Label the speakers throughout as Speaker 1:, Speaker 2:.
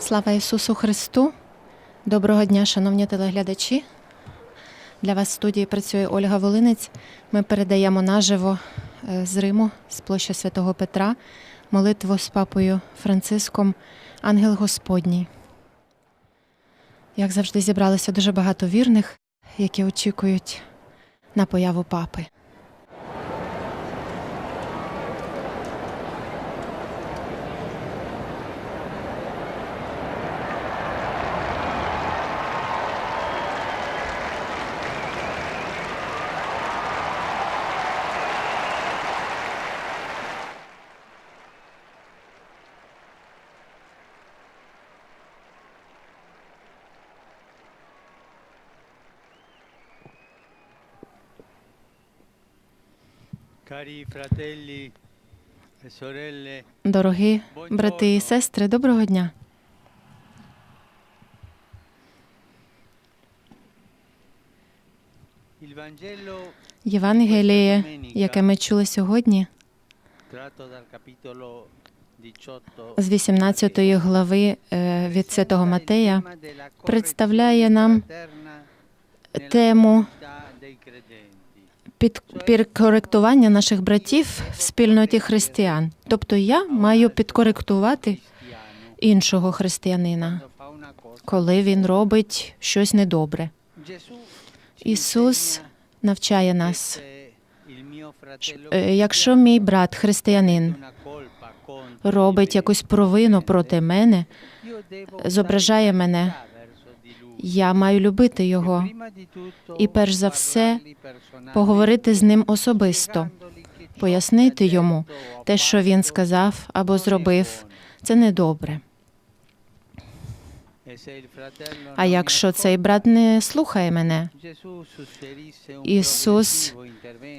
Speaker 1: Слава Ісусу Христу! Доброго дня, шановні телеглядачі. Для вас в студії працює Ольга Волинець. Ми передаємо наживо е, з Риму, з площі Святого Петра, молитву з папою Франциском Ангел Господній. Як завжди, зібралося дуже багато вірних, які очікують на появу папи. Дорогі брати і сестри, доброго дня! Євангеліє, яке ми чули сьогодні,
Speaker 2: tratto dal capitolo 18
Speaker 1: з 18 глави е, від Святого Матея, представляє нам тему під підкоректування наших братів в спільноті християн. Тобто я маю підкоректувати іншого християнина, коли він робить щось недобре. Ісус навчає нас, е, якщо мій брат християнин робить якусь провину проти мене, зображає мене, я маю любити його і перш за все поговорити з ним особисто, пояснити йому те, що він сказав або зробив, це недобре. А якщо цей брат не слухає мене, Ісус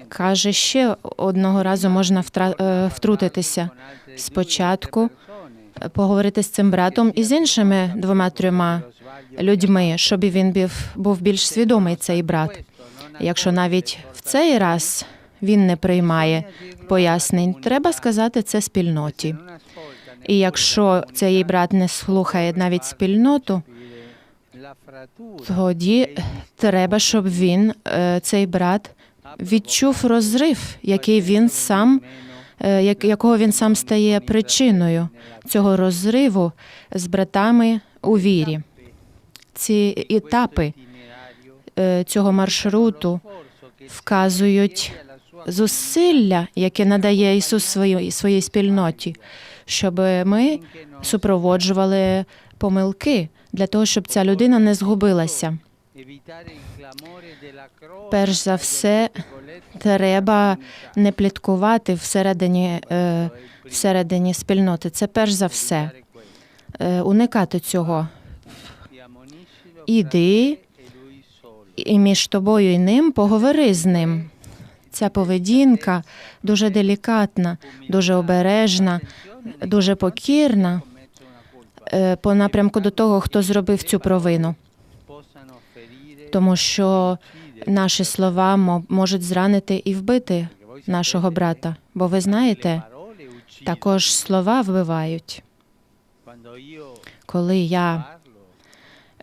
Speaker 1: каже, ще одного разу можна е, втрутитися. Спочатку поговорити з цим братом і з іншими двома трьома людьми, щоб він був, був більш свідомий цей брат. Якщо навіть в цей раз він не приймає пояснень, треба сказати це спільноті. І якщо цей брат не слухає навіть спільноту, тоді треба, щоб він, е, цей брат, відчув розрив, який він сам, е, якого він сам стає причиною цього розриву з братами у вірі. Ці етапи е, цього маршруту вказують зусилля, яке надає Ісус своїй, своїй спільноті, щоб ми супроводжували помилки для того, щоб ця людина не згубилася. Перш за все, треба не пліткувати всередині, е, всередині спільноти. Це перш за все е, уникати цього. Іди і між тобою і ним поговори з ним. Ця поведінка дуже делікатна, дуже обережна, дуже покірна е, по напрямку до того, хто зробив цю провину. Тому що наші слова можуть зранити і вбити нашого брата. Бо ви знаєте, також слова вбивають. Коли я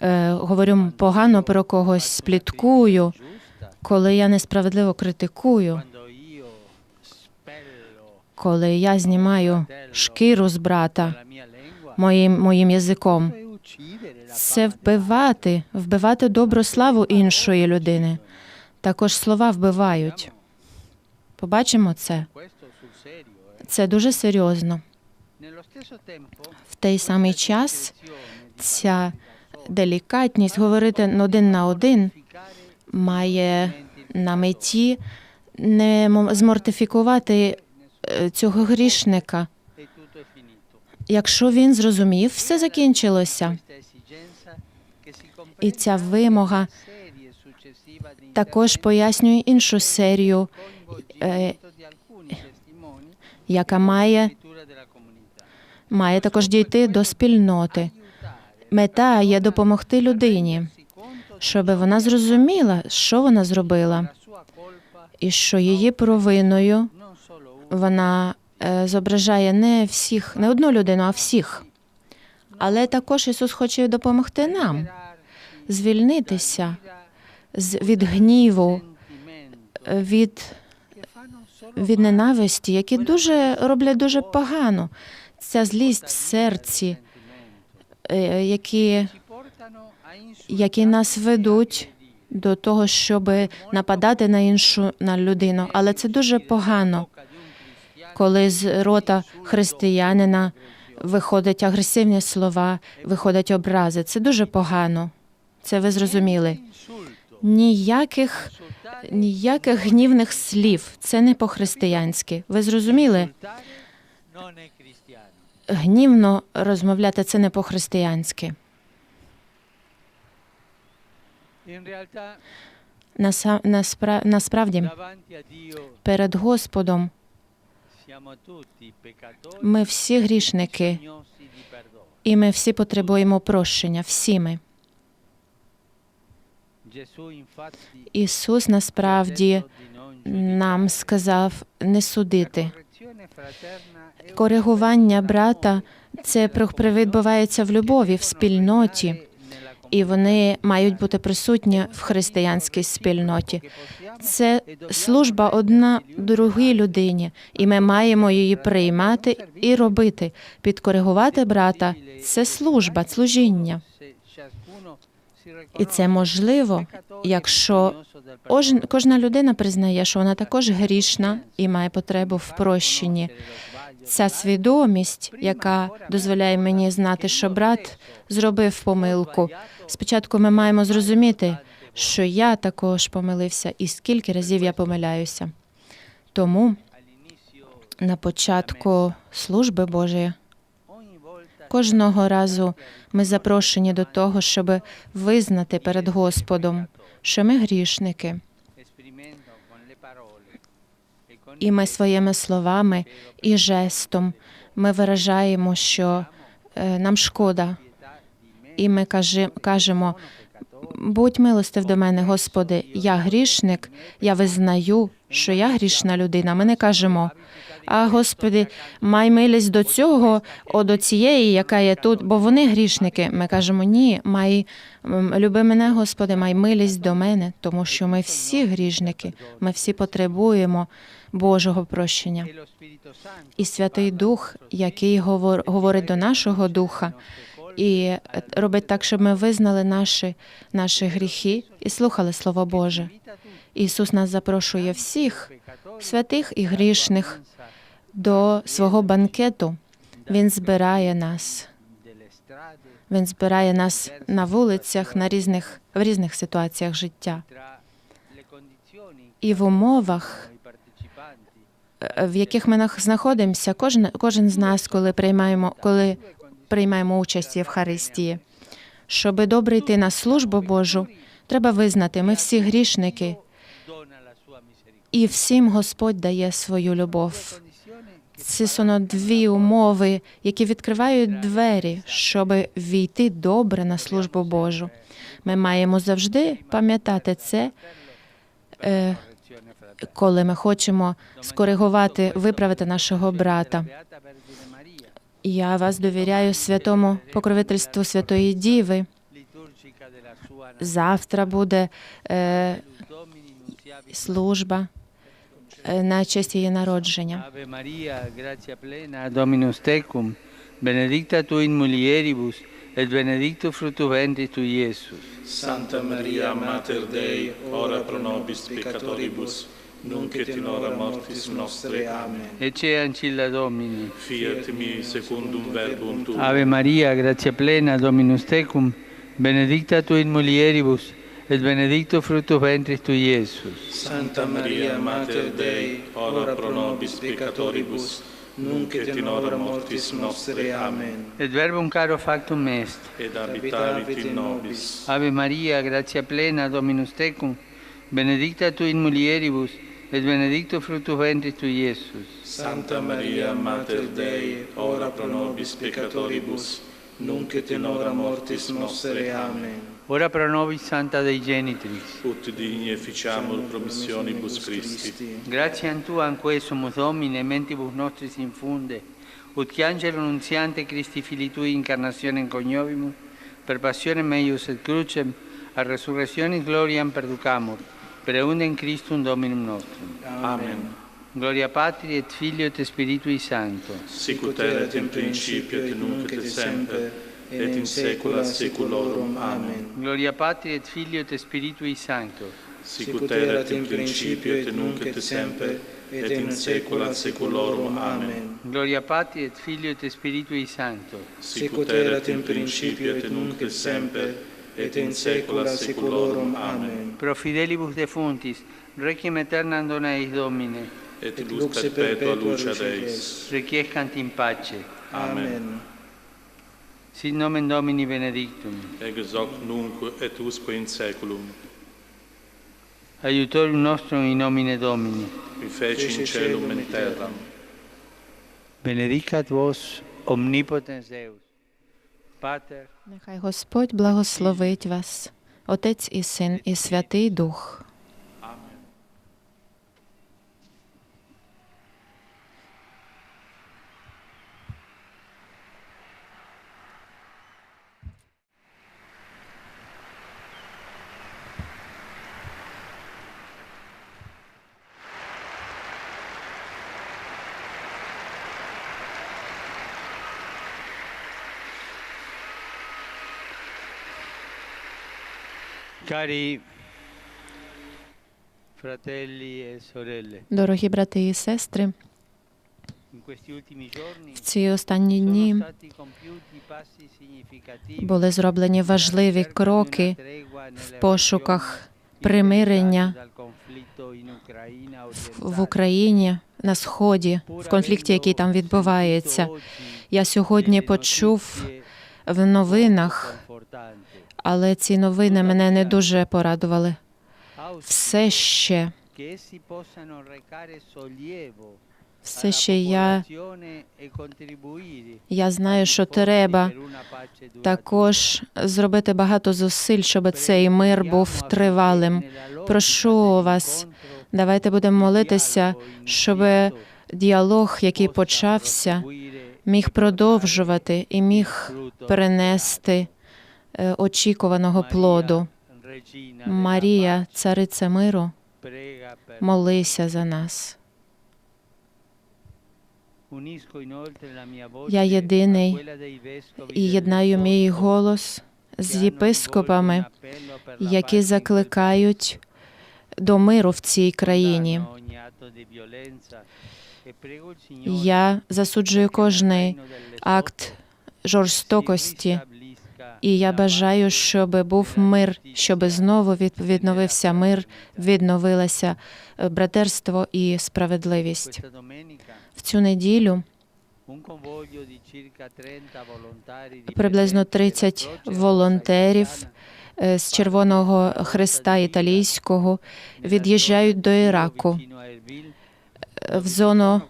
Speaker 1: говорю погано про когось, спліткую, коли я несправедливо критикую, коли я знімаю шкіру з брата моїм, моїм язиком, це вбивати, вбивати добру славу іншої людини. Також слова вбивають. Побачимо це. Це дуже серйозно. В той самий час ця делікатність говорити один на один має на меті не змортифікувати е, цього грішника. Якщо він зрозумів, все закінчилося. І ця вимога також пояснює іншу серію, е, яка має, має також дійти до спільноти. Мета є допомогти людині, щоб вона зрозуміла, що вона зробила, і що її провиною вона е, зображає не всіх, не одну людину, а всіх. Але також Ісус хоче допомогти нам звільнитися від гніву, від, від ненависті, які дуже роблять дуже погано. Ця злість в серці, які, які нас ведуть до того, щоб нападати на іншу на людину. Але це дуже погано, коли з рота християнина виходять агресивні слова, виходять образи. Це дуже погано. Це ви зрозуміли. Ніяких, ніяких гнівних слів. Це не по-християнськи. Ви зрозуміли? Гнівно розмовляти це не по-християнськи. Насправді, перед Господом ми всі грішники, і ми всі потребуємо прощення. Всі ми. Ісус насправді нам сказав не судити. Коригування брата це відбувається в любові, в спільноті, і вони мають бути присутні в християнській спільноті. Це служба одна другій людині, і ми маємо її приймати і робити. Підкоригувати брата це служба, служіння. І це можливо, якщо кожна людина признає, що вона також грішна і має потребу в прощенні. Ця свідомість, яка дозволяє мені знати, що брат зробив помилку. Спочатку ми маємо зрозуміти, що я також помилився, і скільки разів я помиляюся. Тому на початку служби Божої кожного разу ми запрошені до того, щоб визнати перед Господом, що ми грішники, і ми своїми словами і жестом ми виражаємо, що е, нам шкода, і ми кажемо, будь милостив до мене, Господи, я грішник, я визнаю, що я грішна людина. Ми не кажемо, а Господи, май милість до цього, о до цієї, яка є тут, бо вони грішники. Ми кажемо, ні, май люби мене, Господи, май милість до мене, тому що ми всі грішники, ми всі потребуємо Божого прощення. І Святий Дух, який говор- говорить до нашого духа, і е, робить так, щоб ми визнали наші, наші гріхи і слухали Слово Боже. Ісус нас запрошує всіх, святих і грішних, до свого банкету. Він збирає нас. Він збирає нас на вулицях, на різних в різних ситуаціях життя. І в умовах, в яких ми знаходимося, кожен, кожен з нас, коли приймаємо, коли приймаємо участь в Євхаристії. Щоби добре йти на службу Божу, треба визнати, ми всі грішники, і всім Господь дає свою любов. Це соно дві умови, які відкривають двері, щоб війти добре на службу Божу. Ми маємо завжди пам'ятати це, е, коли ми хочемо скоригувати, виправити нашого брата. Я вас довіряю святому покровительству Святої Діви. Завтра буде е, служба на честь її народження.
Speaker 2: Ave Maria, gratia plena, Dominus tecum, benedicta tu in mulieribus, et benedictus fructus ventris tui, Iesus.
Speaker 3: Santa Maria, Mater Dei, ora pro nobis peccatoribus, nunc et in hora mortis nostre. Amen.
Speaker 2: Ecce ancilla Domini.
Speaker 3: Fiat mi secundum verbum tuum.
Speaker 2: Ave Maria, gratia plena, Dominus tecum, benedicta tu in mulieribus, et benedictus fructus ventris tui, Iesus.
Speaker 3: Santa Maria, Mater Dei, ora pro nobis peccatoribus, nunc et in hora mortis nostre. Amen.
Speaker 2: Et verbum caro factum est.
Speaker 3: Ed habitavit in nobis.
Speaker 2: Ave Maria, gratia plena, Dominus tecum, benedicta tu in mulieribus, et benedictus fructus ventris tui, Iesus.
Speaker 3: Santa Maria, Mater Dei, ora pro nobis peccatoribus, nunc et in hora mortis nostre. Amen.
Speaker 2: Ora pro nobis Santa Dei Genitrix.
Speaker 3: Ut digni efficiamur promissionibus Christi.
Speaker 2: Grazie a Tu anque sumus Domine, mentibus nostris infunde, ut che angelo nunziante Christi Fili Tui incarnationem coniovimus, per passionem meius et crucem, a resurrectionis gloriam perducamur, per eundem Christum Dominum nostrum.
Speaker 3: Amen.
Speaker 2: Gloria Patri et Filio et Spiritui Sancto.
Speaker 3: Sicut erat in principio et nunc et semper et in saecula saeculorum. Amen.
Speaker 2: Gloria Patri et Filio et Spiritui Sancto.
Speaker 3: Sicut erat in principio et nunc et semper et in saecula saeculorum. Amen.
Speaker 2: Gloria Patri et Filio et Spiritui Sancto.
Speaker 3: Sicut erat in principio et nunc et semper et in saecula saeculorum. Amen.
Speaker 2: Pro fidelibus defuntis, requiem aeternam dona eis Domine,
Speaker 3: Et lux perpetua luce Deis.
Speaker 2: requiescant in pace.
Speaker 3: Amen.
Speaker 2: Sit nomen Domini benedictum.
Speaker 3: Ex hoc nunc et usque in saeculum.
Speaker 2: Aiutorium nostrum in nomine Domini.
Speaker 3: Qui feci in celum et terram.
Speaker 2: Benedicat vos omnipotens Deus, Pater
Speaker 1: Нехай Господь благословить вас, Отець і Син, і Святий Дух.
Speaker 2: Cari fratelli e sorelle,
Speaker 1: Дорогі брати і сестри, в ці останні дні були зроблені важливі кроки в пошуках примирення в Україні на сході, в конфлікті, який там відбувається. Я сьогодні почув в новинах, але ці новини мене не дуже порадували. Все ще, все ще я, я знаю, що треба також зробити багато зусиль, щоб цей мир був тривалим. Прошу вас, давайте будемо молитися, щоб діалог, який почався, міг продовжувати і міг принести очікуваного плоду. Марія, цариця миру, молися за нас.
Speaker 2: Я єдиний
Speaker 1: І єднаю мій голос з єпископами, які закликають до миру в цій країні. Я засуджую кожний акт жорстокості, і я бажаю, щоб був мир, щоб знову від- відновився мир, відновилося е, братерство і справедливість. В цю неділю
Speaker 2: приблизно 30 волонтерів
Speaker 1: е, з Червоного Христа італійського від'їжджають до Іраку е, в зону,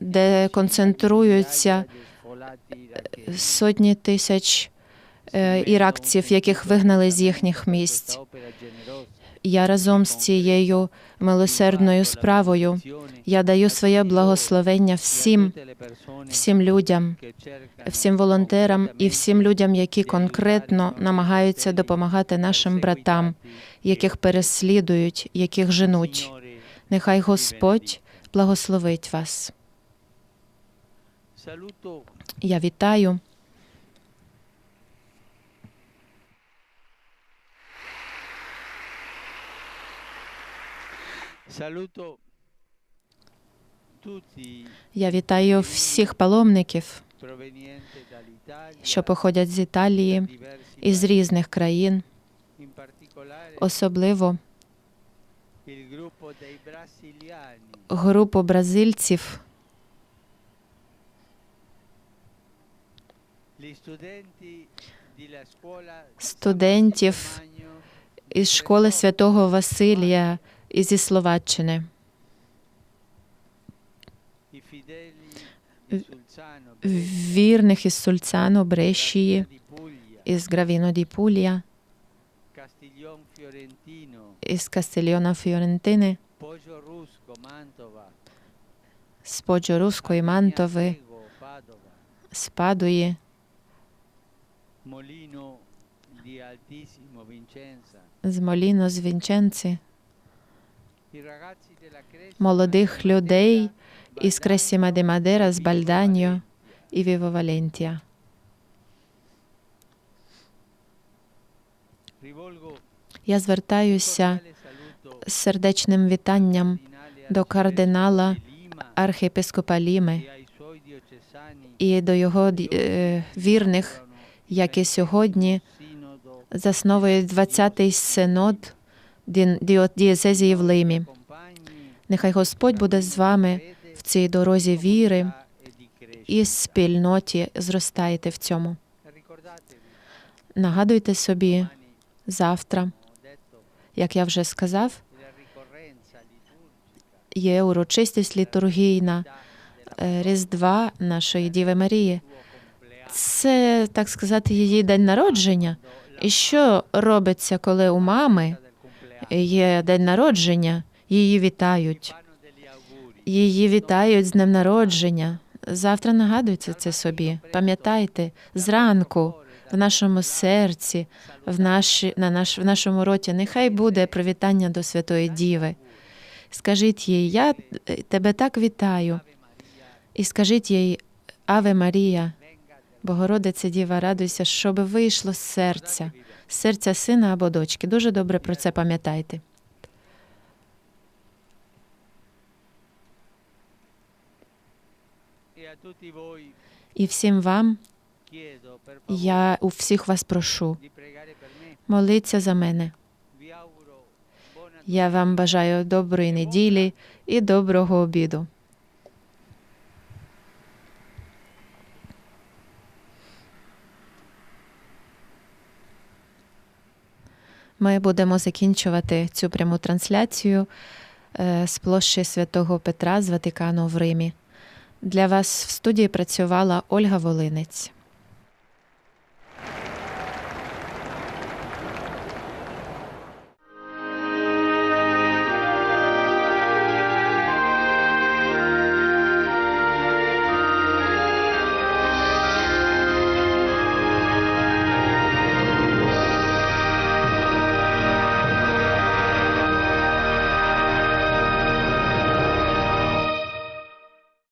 Speaker 1: де концентруються сотні тисяч іракців, яких вигнали з їхніх місць. Я разом з цією милосердною справою я даю своє благословення всім, всім людям, всім волонтерам і всім людям, які конкретно намагаються допомагати нашим братам, яких переслідують, яких женуть. Нехай Господь благословить вас. Я вітаю Я вітаю всіх паломників, що походять з Італії і з різних країн, особливо групу бразильців, студентів із школи святого Василія і зі Словаччини,
Speaker 2: i fedeli di Sulzano,
Speaker 1: вірних із Сульцану, Брешії,
Speaker 2: di Puglia,
Speaker 1: із Гравіно ді Пулія,
Speaker 2: Castiglion Fiorentino,
Speaker 1: із Кастильйона Фіорентини,
Speaker 2: Poggio Rusco, Mantova,
Speaker 1: з Поджоруської Мантови,
Speaker 2: Agnasego, Padova,
Speaker 1: з Падуї,
Speaker 2: Molino di Altissimo, Vicenza,
Speaker 1: з Моліно, з Вінченці, молодих людей із Кресіма де Мадера, з Бальданьо і Віво Валентія. Я звертаюся з сердечним вітанням до кардинала архієпископа Ліми і до його е, вірних, які сьогодні засновують 20-й синод дієцезії в Лимі. Нехай Господь буде з вами в цій дорозі віри і спільноті зростаєте в цьому. Нагадуйте собі завтра, як я вже сказав, є урочистість літургійна е, Різдва нашої Діви Марії. Це, так сказати, її день народження. І що робиться, коли у мами є день народження? Її вітають. Її вітають з днем народження. Завтра нагадуйте це собі. Пам'ятайте, зранку в нашому серці, в, наші, на наш, в нашому роті, нехай буде привітання до Святої Діви. Скажіть їй, я е, тебе так вітаю. І скажіть їй, Аве Марія, Богородиця Діва, радуйся, щоб вийшло з серця, з серця сина або дочки. Дуже добре про це пам'ятайте. І всім вам я у всіх вас прошу, моліться за мене. Я вам бажаю доброї неділі і доброго обіду. Ми будемо закінчувати цю пряму трансляцію е, з площі святого Петра з Ватикану в Римі. Для вас в студії працювала Ольга Волинець.